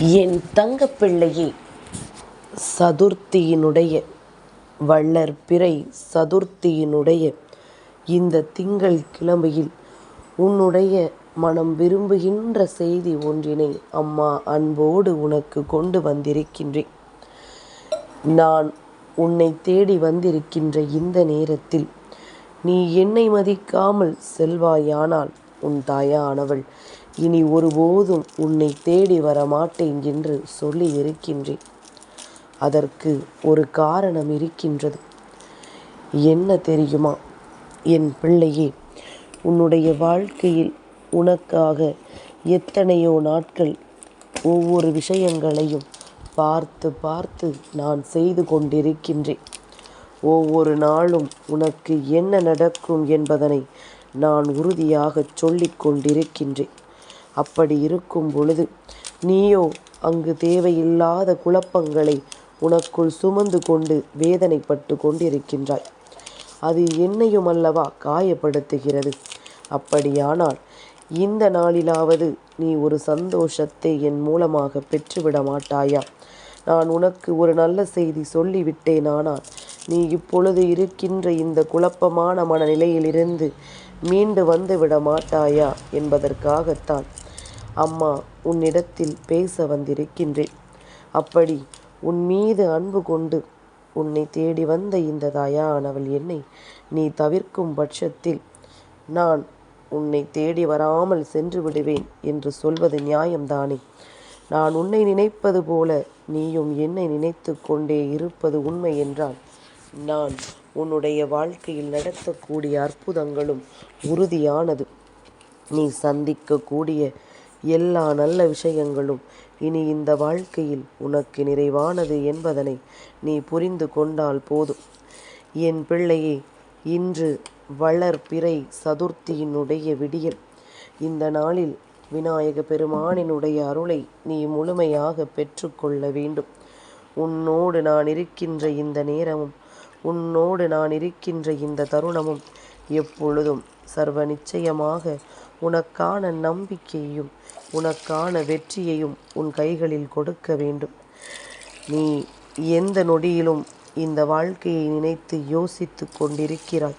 என் தங்கப்பிள்ளையே சதுர்த்தியினுடைய வளர்பிறை சதுர்த்தியினுடைய இந்த திங்கள் கிழமையில் உன்னுடைய மனம் விரும்புகின்ற செய்தி ஒன்றினை அம்மா அன்போடு உனக்கு கொண்டு வந்திருக்கின்றேன். நான் உன்னை தேடி வந்திருக்கின்ற இந்த நேரத்தில் நீ என்னை மதிக்காமல் செல்வாயானால் உன் தாயானவள் இனி ஒருபோதும் உன்னை தேடி வர மாட்டேன் என்று சொல்லி இருக்கின்றேன். அதற்கு ஒரு காரணம் இருக்கின்றது. என்ன தெரியுமா? என் பிள்ளையே உன்னுடைய வாழ்க்கையில் உனக்காக எத்தனையோ நாட்கள் ஒவ்வொரு விஷயங்களையும் பார்த்து பார்த்து நான் செய்து கொண்டிருக்கின்றேன். ஒவ்வொரு நாளும் உனக்கு என்ன நடக்கும் என்பதனை நான் உறுதியாகச் சொல்லிக் கொண்டிருக்கின்றேன். அப்படி இருக்கும் பொழுது நீயோ அங்கு தேவையில்லாத குழப்பங்களை உனக்குள் சுமந்து கொண்டு வேதனைப்பட்டு கொண்டிருக்கின்றாய். அது என்னையும் அல்லவா காயப்படுத்துகிறது? அப்படியானால் இந்த நாளிலாவது நீ ஒரு சந்தோஷத்தை என் மூலமாக பெற்றுவிட மாட்டாயா? நான் உனக்கு ஒரு நல்ல செய்தி சொல்லிவிட்டேனானால் நீ இப்பொழுது இருக்கின்ற இந்த குழப்பமான மனநிலையிலிருந்து மீண்டு வந்து விடமாட்டாயா என்பதற்காகத்தான் அம்மா உன்னிடத்தில் பேச வந்திருக்கின்றேன். அப்படி உன் மீது அன்பு கொண்டு உன்னை தேடி வந்த இந்த தாயானவள் என்னை நீ தவிர்க்கும் பட்சத்தில் நான் உன்னை தேடி வராமல் சென்று விடுவேன் என்று சொல்வது நியாயம்தானே? நான் உன்னை நினைப்பது போல நீயும் என்னை நினைத்து கொண்டே இருப்பது உண்மை என்றால் நான் உன்னுடைய வாழ்க்கையில் நடத்தக்கூடிய அற்புதங்களும் உறுதியானது. நீ சந்திக்கக்கூடிய எல்லா நல்ல விஷயங்களும் இனி இந்த வாழ்க்கையில் உனக்கு நிறைவானது என்பதனை நீ புரிந்து கொண்டால் போதும். என் பிள்ளையே இன்று வளர்பிறை சதுர்த்தியினுடைய விடியல். இந்த நாளில் விநாயக பெருமானினுடைய அருளை நீ முழுமையாக பெற்றுக்கொள்ள வேண்டும். உன்னோடு நான் இருக்கின்ற இந்த நேரமும் உன்னோடு நான் இருக்கின்ற இந்த தருணமும் எப்பொழுதும் சர்வ நிச்சயமாக உனக்கான நம்பிக்கையையும் உனக்கான வெற்றியையும் உன் கைகளில் கொடுக்க வேண்டும். நீ எந்த நொடியிலும் இந்த வாழ்க்கையை நினைத்து யோசித்து கொண்டிருக்கிறாய்.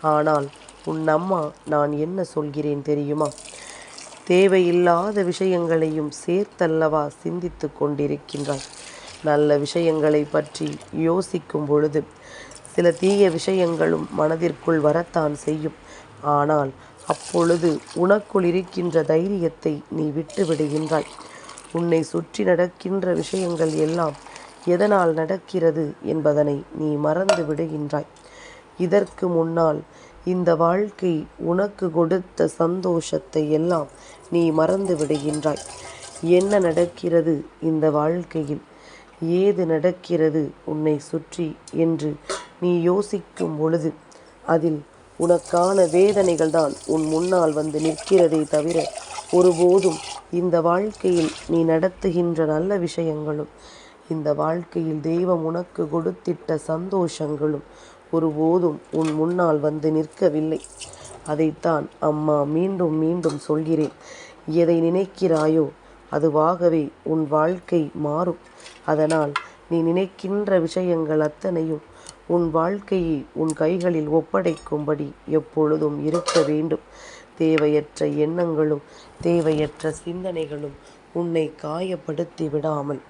ஆனால் உன் அம்மா நான் என்ன சொல்கிறேன் தெரியுமா? தேவையில்லாத விஷயங்களையும் சேர்த்தல்லவா சிந்தித்து கொண்டிருக்கின்றாய். நல்ல விஷயங்களை பற்றி யோசிக்கும் பொழுது சில தீய விஷயங்களும் மனதிற்குள் வரத்தான் செய்யும். ஆனால் அப்பொழுது உனக்குள் இருக்கின்ற தைரியத்தை நீ விட்டு விடுகின்றாய். உன்னை சுற்றி நடக்கின்ற விஷயங்கள் எல்லாம் எதனால் நடக்கிறது என்பதனை நீ மறந்து விடுகின்றாய். இதற்கு முன்னால் இந்த வாழ்க்கை உனக்கு கொடுத்த சந்தோஷத்தை எல்லாம் நீ மறந்து விடுகின்றாய். என்ன நடக்கிறது இந்த வாழ்க்கையில்? ஏது நடக்கிறது உன்னை சுற்றி என்று நீ யோசிக்கும் பொழுது அதில் உனக்கான வேதனைகள் தான் உன் முன்னால் வந்து நிற்கிறதே தவிர ஒருபோதும் இந்த வாழ்க்கையில் நீ நடத்துகின்ற நல்ல விஷயங்களும் இந்த வாழ்க்கையில் தெய்வம் உனக்கு கொடுத்திட்ட சந்தோஷங்களும் ஒருபோதும் உன் முன்னால் வந்து நிற்கவில்லை. அதைத்தான் அம்மா மீண்டும் மீண்டும் சொல்கிறேன். எதை நினைக்கிறாயோ அதுவாகவே உன் வாழ்க்கை மாறும். அதனால் நீ நினைக்கின்ற விஷயங்கள் அத்தனையும் உன் வாழ்க்கையை உன் கைகளில் ஒப்படைக்கும்படி எப்பொழுதும் இருக்க வேண்டும். தேவையற்ற எண்ணங்களும் தேவையற்ற சிந்தனைகளும் உன்னை காயப்படுத்தி விடாமல்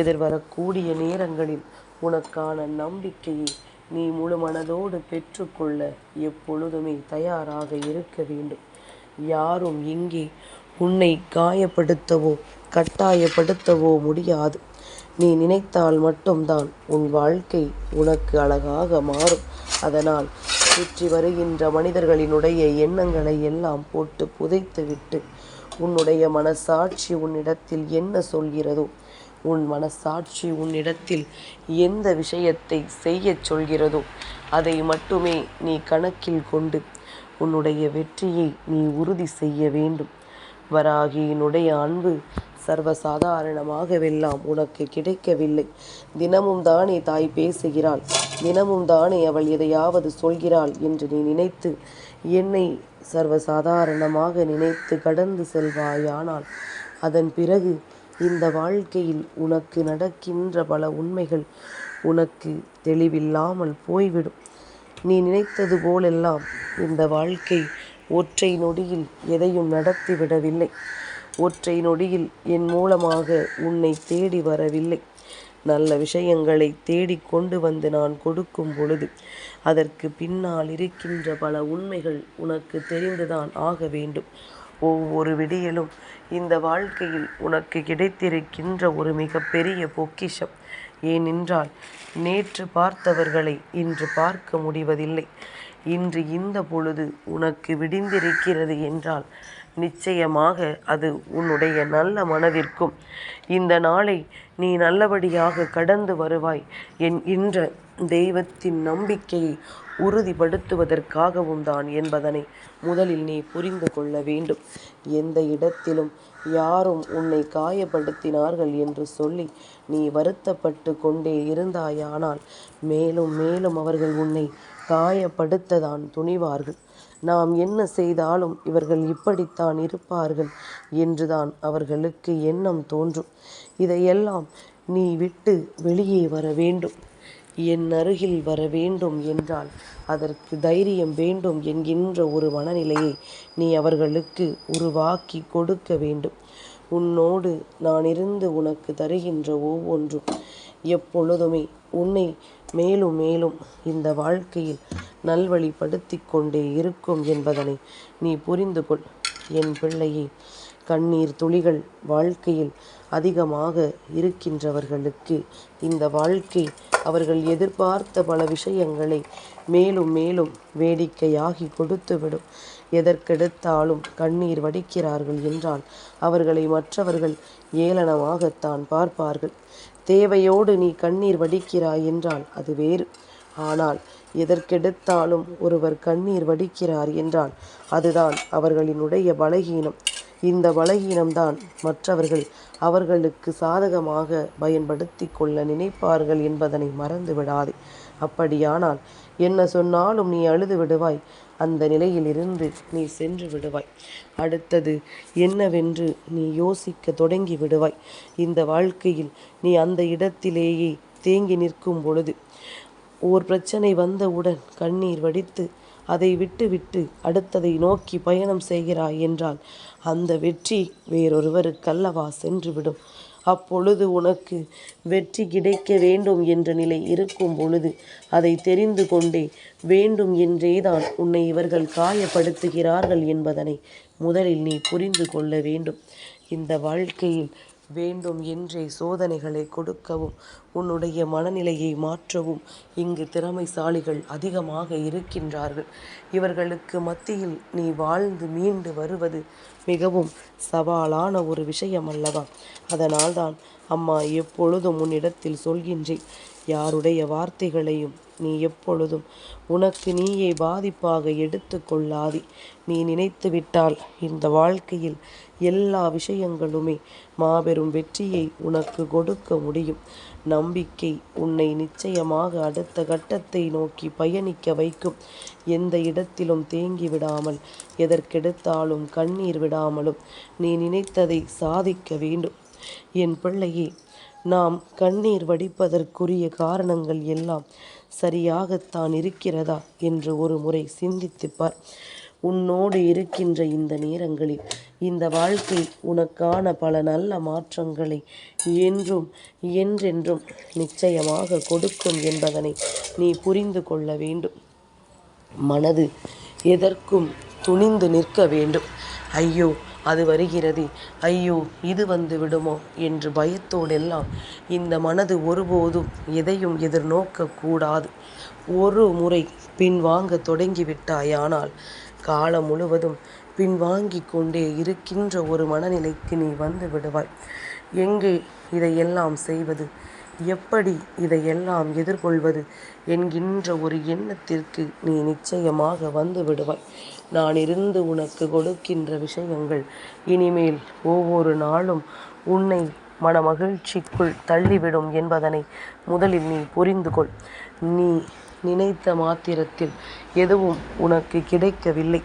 எதிர்வரக்கூடிய நேரங்களில் உனக்கான நம்பிக்கையை நீ முழு மனதோடு பெற்றுக்கொள்ள எப்பொழுதுமே தயாராக இருக்க வேண்டும். யாரும் இங்கே உன்னை காயப்படுத்தவோ கட்டாயப்படுத்தவோ முடியாது. நீ நினைத்தால் மட்டும்தான் உன் வாழ்க்கை உனக்கு அழகாக மாறும். அதனால் சுற்றி வருகின்ற மனிதர்களினுடைய எண்ணங்களை எல்லாம் போட்டு புதைத்துவிட்டு உன்னுடைய மனசாட்சி உன்னிடத்தில் என்ன சொல்கிறதோ உன் மனசாட்சி உன்னிடத்தில் எந்த விஷயத்தை செய்யச் சொல்கிறதோ அதை மட்டுமே நீ கணக்கில் கொண்டு உன்னுடைய வெற்றியை நீ உறுதி செய்ய வேண்டும். வராகியினுடைய அன்பு சர்வசாதாரணமாகவெல்லாம் உனக்கு கிடைக்கவில்லை. தினமும் தானே தாய் பேசுகிறாள். தினமும் தானே அவள் எதையாவது சொல்கிறாள் என்று நீ நினைத்து என்னை சர்வசாதாரணமாக நினைத்து கடந்து செல்வாயானால் அதன் பிறகு இந்த வாழ்க்கையில் உனக்கு நடக்கின்ற பல உண்மைகள் உனக்கு தெளிவில்லாமல் போய்விடும். நீ நினைத்தது போலெல்லாம் இந்த வாழ்க்கை ஒற்றை நொடியில் எதையும் நடத்திவிடவில்லை. ஒற்றை நொடியில் என் மூலமாக உன்னை தேடி வரவில்லை. நல்ல விஷயங்களை தேடிக் கொண்டு வந்து நான் கொடுக்கும் பொழுது அதற்கு பின்னால் இருக்கின்ற பல உண்மைகள் உனக்கு தெரிந்துதான் ஆக வேண்டும். ஒவ்வொரு விடியலும் இந்த வாழ்க்கையில் உனக்கு கிடைத்திருக்கின்ற ஒரு மிகப்பெரிய பொக்கிஷம் ஏனென்றால் நேற்று பார்த்தவர்களை இன்று பார்க்க முடிவதில்லை. இன்று இந்த பொழுது உனக்கு விடிந்திருக்கிறது என்றால் நிச்சயமாக அது உன்னுடைய நல்ல மனதிற்கும். இந்த நாளை நீ நல்லபடியாக கடந்து வருவாய். என்கின்ற தெய்வத்தின் நம்பிக்கையை உறுதிப்படுத்துவதற்காகவும் தான் என்பதனை முதலில் நீ புரிந்து கொள்ள வேண்டும். எந்த இடத்திலும் யாரும் உன்னை காயப்படுத்தினார்கள் என்று சொல்லி நீ வருத்தப்பட்டு கொண்டே இருந்தாயானால் மேலும் மேலும் அவர்கள் உன்னை காயப்படுத்ததான் துணிவார்கள். நாம் என்ன செய்தாலும் இவர்கள் இப்படித்தான் இருப்பார்கள் என்றுதான் அவர்களுக்கு எண்ணம் தோன்றும். இதையெல்லாம் நீ விட்டு வெளியே வர வேண்டும். என் அருகில் வர வேண்டும் என்றால் அதற்கு தைரியம் வேண்டும் என்கின்ற ஒரு மனநிலையை நீ அவர்களுக்கு உருவாக்கி கொடுக்க வேண்டும். உன்னோடு நான் இருந்து உனக்கு தருகின்ற ஒவ்வொன்றும் எப்பொழுதுமே உன்னை மேலும் மேலும் இந்த வாழ்க்கையில் நல்வழிப்படுத்தி கொண்டே இருக்கும் என்பதனை நீ புரிந்து கொள். என் பிள்ளையே கண்ணீர் துளிகள் வாழ்க்கையில் அதிகமாக இருக்கின்றவர்களுக்கு இந்த வாழ்க்கை அவர்கள் எதிர்பார்த்த பல விஷயங்களை மேலும் மேலும் வேடிக்கையாகி கொடுத்துவிடும். எதற்கெடுத்தாலும் கண்ணீர் வடிக்கிறார்கள் என்றால் அவர்களை மற்றவர்கள் ஏளனமாகத்தான் பார்ப்பார்கள். தேவையோடு நீ கண்ணீர் வடிக்கிறாய் என்றால் அது வேறு. ஆனால் எதற்கெடுத்தாலும் ஒருவர் கண்ணீர் வடிக்கிறார் என்றால் அதுதான் அவர்களினுடைய பலகீனம். இந்த பலகீனம்தான் மற்றவர்கள் அவர்களுக்கு சாதகமாக பயன்படுத்தி கொள்ள நினைப்பார்கள் என்பதனை மறந்து விடாதே அப்படியானால் என்ன சொன்னாலும் நீ அழுது விடுவாய். அந்த நிலையிலிருந்து நீ சென்று விடுவாய். அடுத்தது என்னவென்று நீ யோசிக்க தொடங்கி விடுவாய். இந்த வாழ்க்கையில் நீ அந்த இடத்திலேயே தேங்கி நிற்கும் பொழுது ஓர் பிரச்சனை வந்தவுடன் கண்ணீர் வடித்து அதை விட்டுவிட்டு அடுத்ததை நோக்கி பயணம் செய்கிறாய் என்றால் அந்த வெற்றி வேறொருவருக்கல்லவா சென்றுவிடும். அப்பொழுது உனக்கு வெற்றி கிடைக்க வேண்டும் என்ற நிலை இருக்கும் பொழுது அதை தெரிந்து கொண்டே வேண்டும் என்றேதான் உன்னை இவர்கள் காயப்படுத்துகிறார்கள் என்பதனை முதலில் நீ புரிந்து கொள்ள வேண்டும். இந்த வாழ்க்கையில் வேண்டும் என்றே சோதனைகளை கொடுக்கவும் உன்னுடைய மனநிலையை மாற்றவும் இங்கு திறமைசாலிகள் அதிகமாக இருக்கின்றார்கள். இவர்களுக்கு மத்தியில் நீ வாழ்ந்து மீண்டு வருவது மிகவும் சவாலான ஒரு விஷயம் அல்லவா அதனால்தான் அம்மா எப்பொழுதும் உன்னிடத்தில் சொல்கின்றேன் யாருடைய வார்த்தைகளையும் நீ எப்பொழுதும் உனக்கு நீயே பாதிப்பாக எடுத்து கொள்ளாதி. நீ நினைத்து விட்டால் இந்த வாழ்க்கையில் எல்லா விஷயங்களுமே மாபெரும் வெற்றியை உனக்கு கொடுக்க முடியும். நம்பிக்கை உன்னை நிச்சயமாக அடுத்த கட்டத்தை நோக்கி பயணிக்க வைக்கும். எந்த இடத்திலும் தேங்கி விடாமல் எதற்கெடுத்தாலும் கண்ணீர் விடாமலும் நீ நினைத்ததை சாதிக்க வேண்டும். என் பிள்ளையே நாம் கண்ணீர் வடிப்பதற்குரிய காரணங்கள் எல்லாம் சரியாகத்தான் இருக்கிறதா? என்று ஒரு முறை சிந்தித்துப்பார். உன்னோடு இருக்கின்ற இந்த நேரங்களில் இந்த வாழ்க்கை உனக்கான பல நல்ல மாற்றங்களை என்றும் என்றென்றும் நிச்சயமாக கொடுக்கும் என்பதனை நீ புரிந்து கொள்ள வேண்டும். மனது எதற்கும் துணிந்து நிற்க வேண்டும். ஐயோ அது வருகிறது. ஐயோ இது வந்து விடுமோ? என்று பயத்தோடெல்லாம் இந்த மனது ஒருபோதும் எதையும் எதிர்நோக்கக்கூடாது ஒரு முறை பின்வாங்க தொடங்கிவிட்டாயானால் காலம் முழுவதும் பின்வாங்கி கொண்டே இருக்கின்ற ஒரு மனநிலைக்கு நீ வந்து விடுவாய். எங்கே இதையெல்லாம் செய்வது? எப்படி இதையெல்லாம் எதிர்கொள்வது என்கின்ற ஒரு எண்ணத்திற்கு நீ நிச்சயமாக வந்து விடுவாய். நான் இருந்து உனக்கு கொடுக்கின்ற விஷயங்கள் இனிமேல் ஒவ்வொரு நாளும் உன்னை மன மகிழ்ச்சிக்குள் தள்ளிவிடும் என்பதனை முதலில் நீ புரிந்து கொள். நீ நினைத்த மாத்திரத்தில் எதுவும் உனக்கு கிடைக்கவில்லை.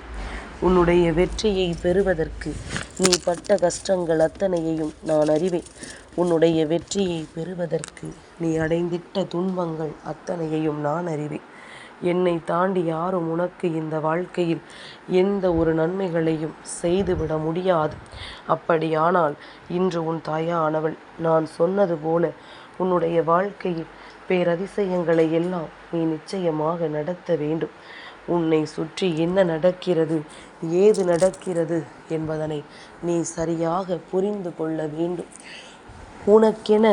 உன்னுடைய வெற்றியை பெறுவதற்கு நீ பட்ட கஷ்டங்கள் அத்தனையையும் நான் அறிவேன். உன்னுடைய வெற்றியை பெறுவதற்கு நீ அடைந்திட்ட துன்பங்கள் அத்தனையையும் நான் அறிவேன். என்னை தாண்டி யாரும் உனக்கு இந்த வாழ்க்கையில் எந்த ஒரு நன்மைகளையும் செய்துவிட முடியாது. அப்படியானால் இன்று உன் தாயானவள் நான் சொன்னது போல உன்னுடைய வாழ்க்கையில் பேரதிசயங்களை எல்லாம் நீ நிச்சயமாக நடத்த வேண்டும். உன்னை சுற்றி என்ன நடக்கிறது ஏது நடக்கிறது என்பதனை நீ சரியாக புரிந்து கொள்ள வேண்டும். உனக்கென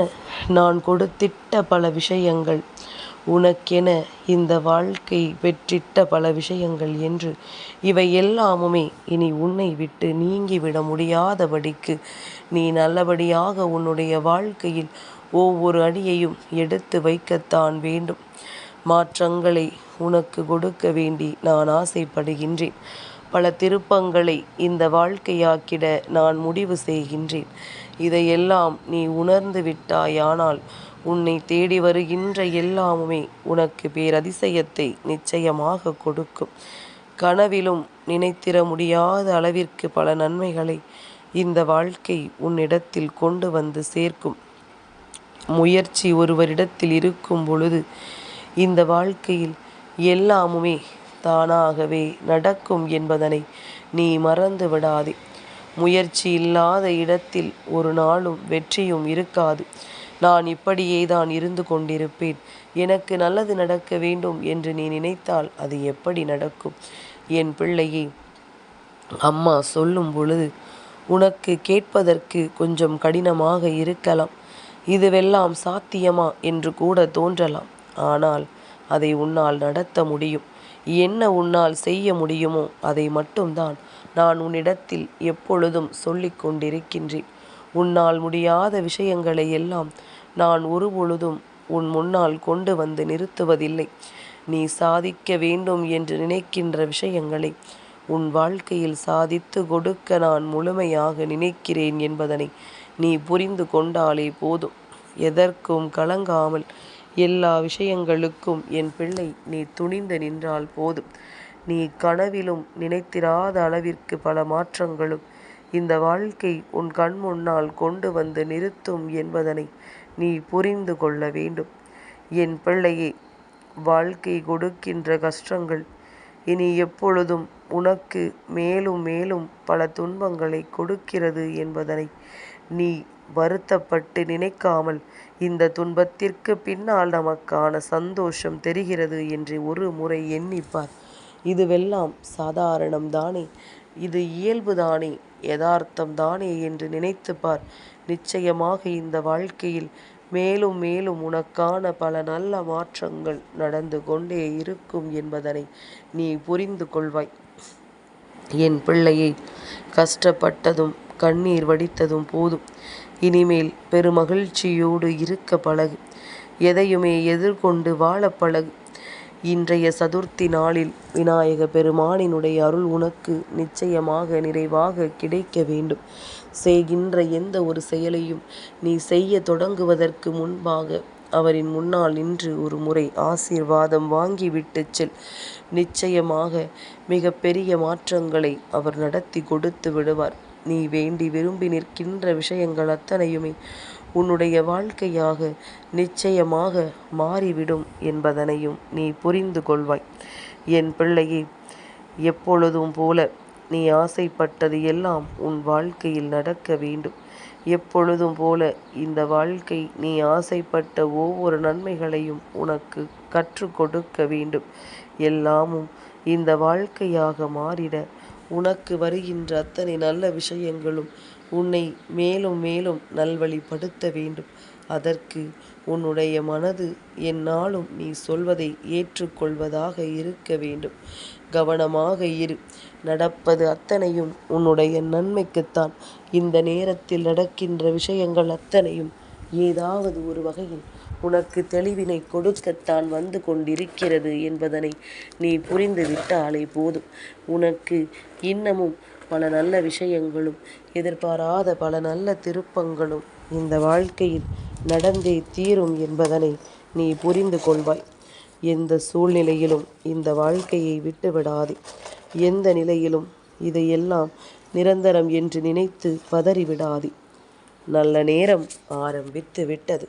நான் கொடுத்திட்ட பல விஷயங்கள் உனக்கென இந்த வாழ்க்கை பெற்றிட்ட பல விஷயங்கள் என்று இவை எல்லாமுமே இனி உன்னை விட்டு நீங்கிவிட முடியாதபடிக்கு நீ நல்லபடியாக உன்னுடைய வாழ்க்கையில் ஒவ்வொரு அடியையும் எடுத்து வைக்கத்தான் வேண்டும். மாற்றங்களை உனக்கு கொடுக்க வேண்டி நான் ஆசைப்படுகின்றேன். பல திருப்பங்களை இந்த வாழ்க்கையாக்கிட நான் முடிவு செய்கின்றேன். இதையெல்லாம் நீ உணர்ந்து விட்டாயானால் உன்னை தேடி வருகின்ற எல்லாமுமே உனக்கு பேரதிசயத்தை நிச்சயமாக கொடுக்கும். கனவிலும் நினைத்திட முடியாத அளவிற்கு பல நன்மைகளை இந்த வாழ்க்கை உன்னிடத்தில் கொண்டு வந்து சேர்க்கும். முயற்சி ஒருவரிடத்தில் இருக்கும் பொழுது இந்த வாழ்க்கையில் எல்லாமுமே தானாகவே நடக்கும் என்பதனை நீ மறந்து விடாதே. முயற்சி இல்லாத இடத்தில் ஒரு நாளும் வெற்றியும் இருக்காது. நான் இப்படியே தான் இருந்து கொண்டிருப்பேன். எனக்கு நல்லது நடக்க வேண்டும் என்று நீ நினைத்தால் அது எப்படி நடக்கும்? என் பிள்ளையே அம்மா சொல்லும் பொழுது உனக்கு கேட்பதற்கு கொஞ்சம் கடினமாக இருக்கலாம். இதுவெல்லாம் சாத்தியமா என்று கூட தோன்றலாம். ஆனால் அதை உன்னால் நடத்த முடியும். என்ன உன்னால் செய்ய முடியுமோ அதை மட்டும்தான் நான் உன்னிடத்தில் எப்பொழுதும் சொல்லிக் கொண்டிருக்கின்றேன். உன்னால் முடியாத விஷயங்களை எல்லாம் நான் ஒருபொழுதும் உன் முன்னால் கொண்டு வந்து நிறுத்துவதில்லை. நீ சாதிக்க வேண்டும் என்று நினைக்கின்ற விஷயங்களை உன் வாழ்க்கையில் சாதித்து கொடுக்க நான் முழுமையாக நினைக்கிறேன் என்பதனை நீ புரிந்து கொண்டாலே போதும். எதற்கும் கலங்காமல் எல்லா விஷயங்களுக்கும் என் பிள்ளை நீ துணிந்து நின்றால் போதும். நீ கனவிலும் நினைத்திராத அளவிற்கு பல மாற்றங்களும் இந்த வாழ்க்கை உன் கண் முன்னால் கொண்டு வந்து நிறுத்தும் என்பதனை நீ புரிந்து கொள்ள வேண்டும். என் பிள்ளையே வாழ்க்கை கொடுக்கின்ற கஷ்டங்கள் இனி எப்பொழுதும் உனக்கு மேலும் மேலும் பல துன்பங்களை கொடுக்கிறது என்பதனை நீ வருத்தப்பட்டு நினைக்காமல் இந்த துன்பத்திற்கு பின்னால் நமக்கான சந்தோஷம் தெரிகிறது என்று ஒரு முறை எண்ணிப்பார். இதுவெல்லாம் சாதாரணம்தானே இது இயல்புதானே யதார்த்தம் தானே என்று நினைத்து பார் நிச்சயமாக இந்த வாழ்க்கையில் மேலும் மேலும் உனக்கான பல நல்ல மாற்றங்கள் நடந்து கொண்டே இருக்கும் என்பதனை நீ புரிந்து கொள்வாய். என் பிள்ளையை கஷ்டப்பட்டதும் கண்ணீர் வடித்ததும் போதும். இனிமேல் பெருமகிழ்ச்சியோடு இருக்க பழகு. எதையுமே எதிர்கொண்டு வாழ பழகு. இன்றைய சதுர்த்தி நாளில் விநாயக பெருமானினுடைய அருள் உனக்கு நிச்சயமாக நிறைவாக கிடைக்க வேண்டும். செய்கின்ற எந்த ஒரு செயலையும் நீ செய்ய தொடங்குவதற்கு முன்பாக அவரின் முன்னால் நின்று ஒரு முறை ஆசீர்வாதம் வாங்கிவிட்டு செல். நிச்சயமாக மிக பெரிய மாற்றங்களை அவர் நடத்தி கொடுத்து விடுவார். நீ வேண்டி விரும்பி நிற்கின்ற விஷயங்கள் அத்தனையுமே உன்னுடைய வாழ்க்கையாக நிச்சயமாக மாறிவிடும் என்பதனையும் நீ புரிந்து கொள்வாய். என் பிள்ளையே எப்பொழுதும் போல நீ ஆசைப்பட்டது எல்லாம் உன் வாழ்க்கையில் நடக்க வேண்டும். எப்பொழுதும் போல இந்த வாழ்க்கை நீ ஆசைப்பட்ட ஒவ்வொரு நன்மைகளையும் உனக்கு கற்றுக் கொடுக்க வேண்டும். எல்லாமும் இந்த வாழ்க்கையாக மாறிட உனக்கு வருகின்ற அத்தனை நல்ல விஷயங்களும் உன்னை மேலும் மேலும் நல்வழிப்படுத்த வேண்டும். அதற்கு உன்னுடைய மனது என்னாலும் நீ சொல்வதை ஏற்றுக்கொள்வதாக இருக்க வேண்டும். கவனமாக இரு. நடப்பது அத்தனையும் உன்னுடைய நன்மைக்குத்தான். இந்த நேரத்தில் நடக்கின்ற விஷயங்கள் அத்தனையும் ஏதாவது ஒரு வகையில் உனக்கு தெளிவினை கொடுக்கத்தான் வந்து கொண்டிருக்கிறது என்பதனை நீ புரிந்து விட்டாலே போதும். உனக்கு இன்னமும் பல நல்ல விஷயங்களும் எதிர்பாராத பல நல்ல திருப்பங்களும் இந்த வாழ்க்கையில் நடந்தே தீரும் என்பதனை நீ புரிந்து கொள்வாய். எந்த சூழ்நிலையிலும் இந்த வாழ்க்கையை விட்டுவிடாதே. எந்த நிலையிலும் இதையெல்லாம் நிரந்தரம் என்று நினைத்து பதறிவிடாதே. நல்ல நேரம் ஆரம்பித்து விட்டது